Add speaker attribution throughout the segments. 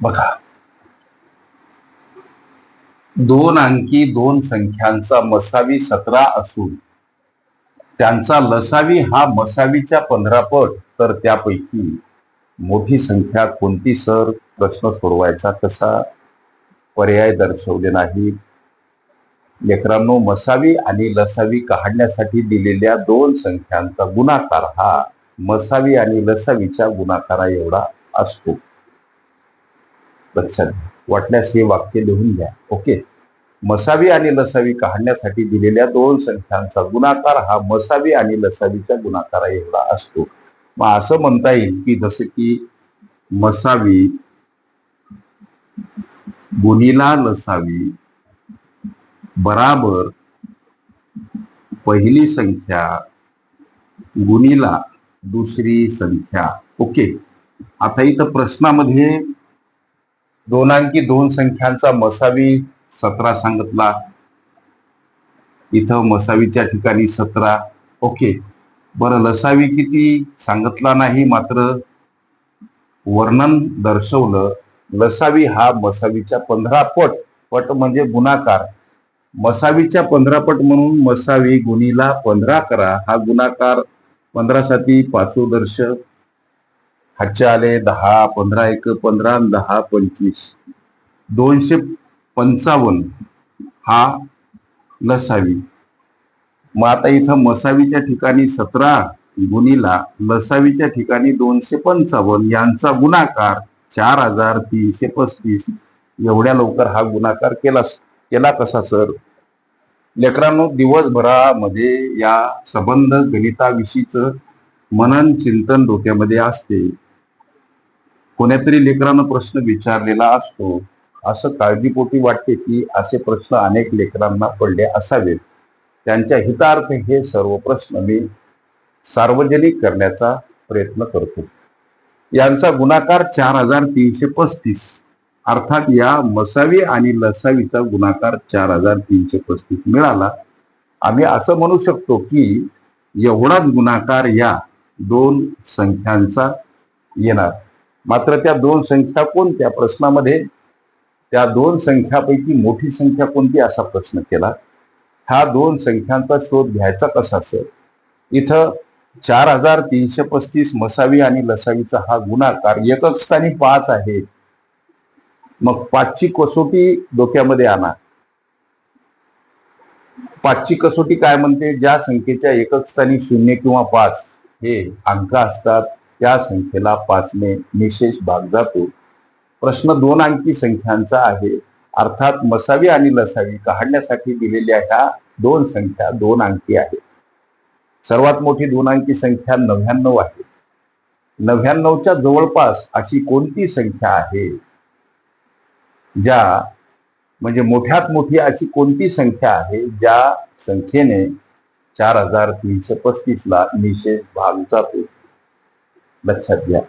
Speaker 1: बघा. दोन अंकी दोन संख्यांचा मसावी सतरा असून त्यांचा लसावी हा मसावीच्या पंधरा पट तर त्यापैकी मोठी संख्या कोणती सर? प्रश्न सोडवायचा कसा? पर्याय दर्शवले नाही लेकरांनो मसावी आणि लसावी काढण्यासाठी दिलेल्या दोन संख्यांचा गुणाकार हा मसावी आणि लसावीच्या गुणाकारा एवढा असतो. लक्षात वाटल्यास हे वाक्य लिहून घ्या. ओके? मसावी आणि लसावी काढण्यासाठी दिलेल्या दोन संख्यांचा गुणाकार हा मसावी आणि लसावीच्या गुणाकारा एवढा असतो. मग असं म्हणता येईल की जसं की मसावी गुणिला लसावी बराबर पहिली संख्या गुणिला दुसरी संख्या. ओके? आता इथं प्रश्नामध्ये दोन अंकी दोन संख्यांचा मसावी सतरा सांगितला. इथं मसावीच्या ठिकाणी सतरा. ओके. बरं लसावी किती सांगितला नाही मात्र वर्णन दर्शवलं. लसावी हा मसावीच्या पंधरा पट. पट म्हणजे गुणाकार. मसावीच्या पंधरा पट म्हणून मसावी गुणीला पंधरा करा. हा गुणाकार पंधरा साठी पाचव दर्श हातचे आले दहा पंधरा एक पंधरा दहा पंचवीस. दोनशे पंचावन्न हा लसावी. मग आता इथं मसावीच्या ठिकाणी सतरा गुणीला लसावीच्या ठिकाणी दोनशे पंचावन्न. यांचा गुणाकार चार हजार तीनशे पस्तीस. एवढ्या लवकर हा गुणाकार केला केला कसा सर? लेकरांनो दिवसभरामध्ये या संबंध गणिताविषयीचं मनन चिंतन डोक्यामध्ये असते. कोण्यातरी लेकरानं प्रश्न विचारलेला असतो. असं काळजीपोटी वाटते की असे प्रश्न अनेक लेकरांना पडले असावेत. त्यांच्या हितार्थ हे सर्व प्रश्न मी सार्वजनिक करण्याचा प्रयत्न करतो. यांचा गुणाकार चार हजार तीनशे पस्तीस. अर्थात या मसावी आणि लसावीचा गुणाकार चार हजार तीनशे पस्तीस मिळाला. आम्ही असं म्हणू शकतो की एवढाच गुणाकार या दोन संख्यांचा येणार. मात्र त्या दोन संख्या कोणत्या? प्रश्नामध्ये त्या दोन संख्यापैकी मोठी संख्या कोणती? असा प्रश्न केला. ह्या दोन संख्यांचा शोध घ्यायचा कसा असेल? इथं चार हजार तीनशे पस्तीस मसावी आणि लसावीचा हा गुणाकार एकक स्थानी पाच आहे. मग पाचची कसोटी डोक्यामध्ये आणा. पाचची कसोटी काय म्हणते? ज्या संख्येच्या एकक स्थानी शून्य किंवा पाच हे अंक असतात. त्या संख्येला पाचने निशेष भाग जातो. प्रश्न दोन अंकी संख्यांचा आहे. अर्थात मसावी आणि लसावी काढण्यासाठी दिलेल्या ह्या दोन संख्या दोन अंकी आहेत. सर्वात मोठी दोन अंकी संख्या नव्याण्णव आहे. नव्याण्णवच्या जवळपास अशी कोणती संख्या आहे? ज्या म्हणजे मोठ्यात मोठी अशी कोणती संख्या आहे? ज्या संख्येने चार हजार तीनशे पस्तीस ला निषेध भाग जातो. लक्षात घ्या.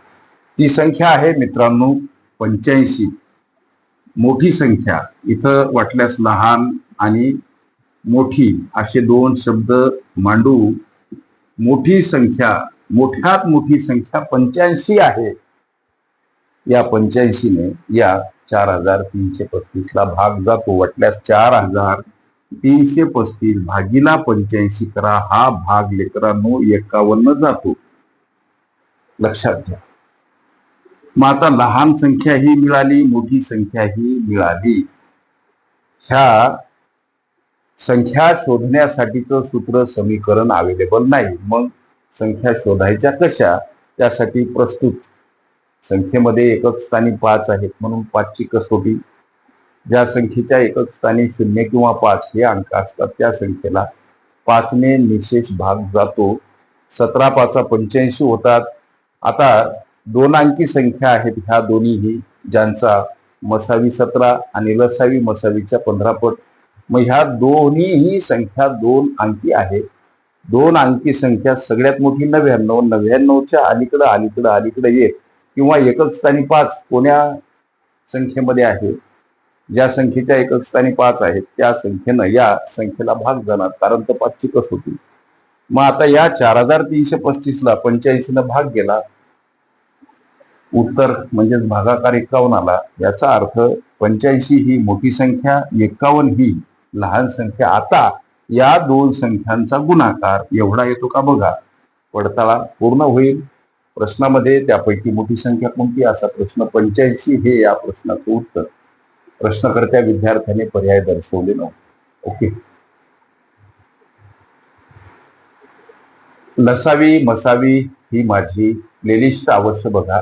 Speaker 1: ती संख्या आहे मित्रांनो पंच्याऐंशी. मोठी संख्या. इथं वाटल्यास लहान आणि मोठी असे दोन शब्द मांडू. मोठी संख्या मोठ्यात मोठी संख्या पंच्याऐंशी आहे. या पंच्याऐंशीने या चार हजार तीनशे पस्तीस ला भाग जातो. वाटल्यास चार हजार तीनशे पस्तीस भागीला पंच्याऐंशी करा. हा भाग लेकरांनो एकावन्न जातो. लक्षात घ्या. मग आता लहान संख्या ही मिळाली मोठी संख्या ही मिळाली. ह्या संख्या शोधण्यासाठीचं सूत्र समीकरण अवेलेबल नाही. मग संख्या शोधायच्या कशा? त्यासाठी प्रस्तुत. संख्येमध्ये एकच स्थानी पाच आहेत म्हणून पाचची कसोटी. ज्या संख्येच्या एकच स्थानी शून्य किंवा पाच हे अंक असतात त्या संख्येला पाचने निशेष भाग जातो. सतरा पाचा पंच्याऐंशी होतात. आता दोन अंकी संख्या आहेत ह्या दोन्हीही ज्यांचा मसावी सतरा आणि लसावी मसावीच्या पंधरा पट. मग ह्या दोन्हीही संख्या दोन अंकी आहेत. दोन अंकी संख्या सगळ्यात मोठी नव्याण्णव नव्याण्णवच्या अलीकडं अलीकडं अलीकडं एक किंवा एकक स्थानी पाच कोण्या संख्येमध्ये आहे? ज्या संख्येच्या एकक स्थानी पाच आहेत त्या संख्येनं या संख्येला भाग जाणार कारण तर पाचची कस होती. मग आता या चार हजार तीनशे पस्तीसला पंच्याऐंशीनं भाग गेला. उत्तर म्हणजेच भागाकार एकावन्न आला याचा अर्थ पंच्याऐंशी ही मोठी संख्या एकावन्न ही लहान संख्या. आता या दोन संख्यांचा गुणाकार एवढा येतो का बघा. पडताळा पूर्ण होईल. प्रश्नामध्ये त्यापैकी मोठी संख्या कोणती? असा प्रश्न पंच्याऐंशी हे या प्रश्नाचं उत्तर. प्रश्नकर्त्या विद्यार्थ्याने पर्याय दर्शवले नव्हते. ओके. लसावी मसावी ही माझी प्लेलिस्ट अवश्य बघा.